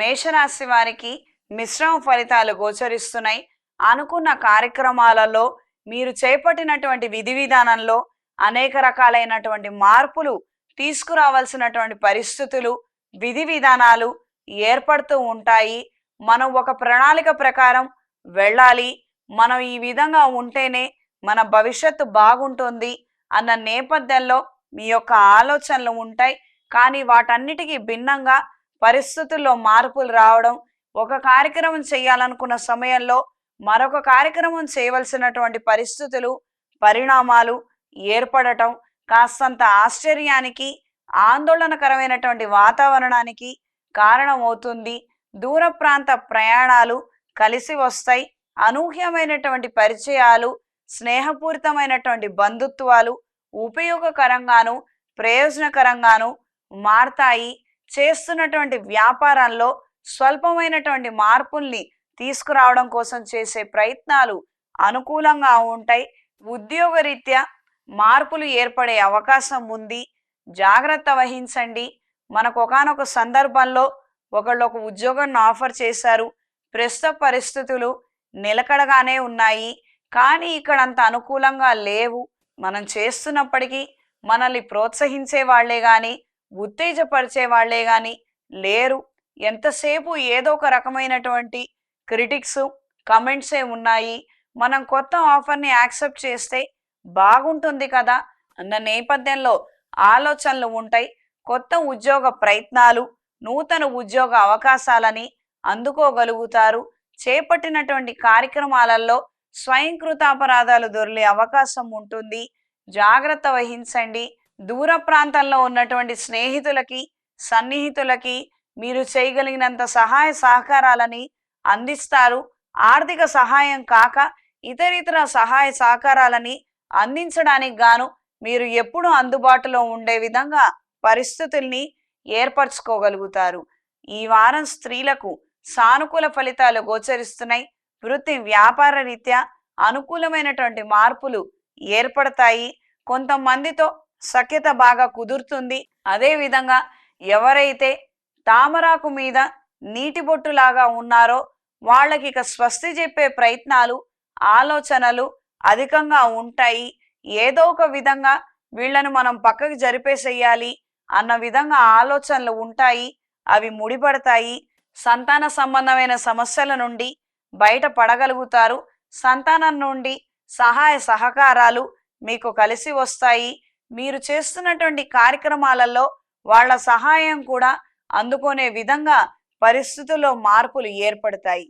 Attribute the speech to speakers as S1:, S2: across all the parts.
S1: మేషరాశి వారికి మిశ్రమ ఫలితాలు గోచరిస్తున్నాయి. అనుకున్న కార్యక్రమాలలో మీరు చేపట్టినటువంటి విధి విధానంలో అనేక రకాలైనటువంటి మార్పులు తీసుకురావాల్సినటువంటి పరిస్థితులు విధి విధానాలు ఏర్పడుతూ ఉంటాయి. మనం ఒక ప్రణాళిక ప్రకారం వెళ్ళాలి. మనం ఈ విధంగా ఉంటేనే మన భవిష్యత్తు బాగుంటుంది అన్న నేపథ్యంలో మీ యొక్క ఆలోచనలు ఉంటాయి. కానీ వాటన్నిటికీ భిన్నంగా పరిస్థితుల్లో మార్పులు రావడం ఒక కార్యక్రమం చేయాలనుకున్న సమయంలో మరొక కార్యక్రమం చేయవలసినటువంటి పరిస్థితులు పరిణామాలు ఏర్పడటం కాస్తంత ఆశ్చర్యానికి ఆందోళనకరమైనటువంటి వాతావరణానికి కారణమవుతుంది. దూర ప్రాంత ప్రయాణాలు కలిసి వస్తాయి. అనూహ్యమైనటువంటి పరిచయాలు స్నేహపూరితమైనటువంటి బంధుత్వాలు ఉపయోగకరంగాను ప్రయోజనకరంగాను మారతాయి. చేస్తున్నటువంటి వ్యాపారంలో స్వల్పమైనటువంటి మార్పుల్ని తీసుకురావడం కోసం చేసే ప్రయత్నాలు అనుకూలంగా ఉంటాయి. ఉద్యోగరీత్యా మార్పులు ఏర్పడే అవకాశం ఉంది. జాగ్రత్త వహించండి. మనకు ఒకనొక సందర్భంలో ఒకళ్ళు ఒక ఉద్యోగాన్ని ఆఫర్ చేశారు. ప్రస్తుత పరిస్థితులు నిలకడగానే ఉన్నాయి. కానీ ఇక్కడ అంత అనుకూలంగా లేవు. మనం చేస్తున్నప్పటికీ మనల్ని ప్రోత్సహించే వాళ్ళే కానీ ఉత్తేజపరిచే వాళ్ళే కానీ లేరు. ఎంతసేపు ఏదో ఒక రకమైనటువంటి క్రిటిక్స్ కమెంట్సే ఉన్నాయి. మనం కొత్త ఆఫర్ని యాక్సెప్ట్ చేస్తే బాగుంటుంది కదా! అన్న నేపథ్యంలో ఆలోచనలు ఉంటాయి. కొత్త ఉద్యోగ ప్రయత్నాలు నూతన ఉద్యోగ అవకాశాలని అందుకోగలుగుతారు. చేపట్టినటువంటి కార్యక్రమాలలో స్వయంకృతాపరాధాలు దొరికే అవకాశం ఉంటుంది. జాగ్రత్త వహించండి. దూర ప్రాంతంలో ఉన్నటువంటి స్నేహితులకి సన్నిహితులకి మీరు చేయగలిగినంత సహాయ సహకారాలని అందిస్తారు. ఆర్థిక సహాయం కాక ఇతరితర సహాయ సహకారాలని అందించడానికి గాను మీరు ఎప్పుడూ అందుబాటులో ఉండే విధంగా పరిస్థితుల్ని ఏర్పరచుకోగలుగుతారు. ఈ వారం స్త్రీలకు సానుకూల ఫలితాలు గోచరిస్తున్నాయి. వృత్తి వ్యాపార రీత్యా అనుకూలమైనటువంటి మార్పులు ఏర్పడతాయి. కొంతమందితో సఖ్యత బాగా కుదురుతుంది. అదేవిధంగా ఎవరైతే తామరాకు మీద నీటి బొట్టులాగా ఉన్నారో వాళ్ళకి ఇక స్వస్తి చెప్పే ప్రయత్నాలు ఆలోచనలు అధికంగా ఉంటాయి. ఏదో ఒక విధంగా వీళ్ళను మనం పక్కకి జరిపేసేయాలి అన్న విధంగా ఆలోచనలు ఉంటాయి. అవి ముడిపడతాయి. సంతాన సంబంధమైన సమస్యల నుండి బయట పడగలుగుతారు. సంతానం నుండి సహాయ సహకారాలు మీకు కలిసి వస్తాయి. మీరు చేస్తున్నటువంటి కార్యక్రమాలలో వాళ్ళ సహాయం కూడా అందుకునే విధంగా పరిస్థితుల్లో మార్పులు ఏర్పడతాయి.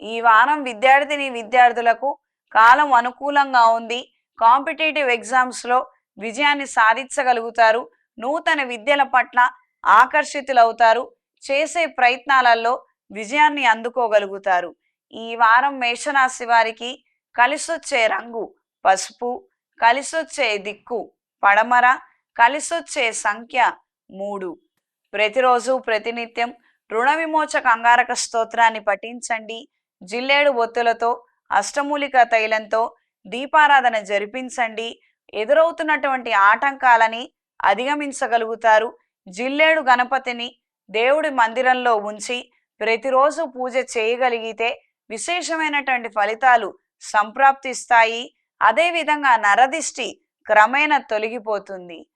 S1: ఈ వారం విద్యార్థిని విద్యార్థులకు కాలం అనుకూలంగా ఉంది. కాంపిటేటివ్ ఎగ్జామ్స్లో విజయాన్ని సాధించగలుగుతారు. నూతన విద్యల పట్ల ఆకర్షితులవుతారు. చేసే ప్రయత్నాలలో విజయాన్ని అందుకోగలుగుతారు. ఈ వారం మేషరాశి వారికి కలిసొచ్చే రంగు పసుపు కలిసొచ్చే దిక్కు పడమర కలిసొచ్చే సంఖ్య మూడు. ప్రతిరోజు ప్రతినిత్యం రుణ విమోచక అంగారక స్తోత్రాన్ని పఠించండి. జిల్లేడు ఒత్తులతో అష్టమూలిక తైలంతో దీపారాధన జరిపించండి. ఎదురవుతున్నటువంటి ఆటంకాలని అధిగమించగలుగుతారు. జిల్లేడు గణపతిని దేవుడి మందిరంలో ఉంచి ప్రతిరోజు పూజ చేయగలిగితే విశేషమైనటువంటి ఫలితాలు సంప్రాప్తిస్తాయి. అదేవిధంగా నరదిష్టి క్రమేణా తొలగిపోతుంది.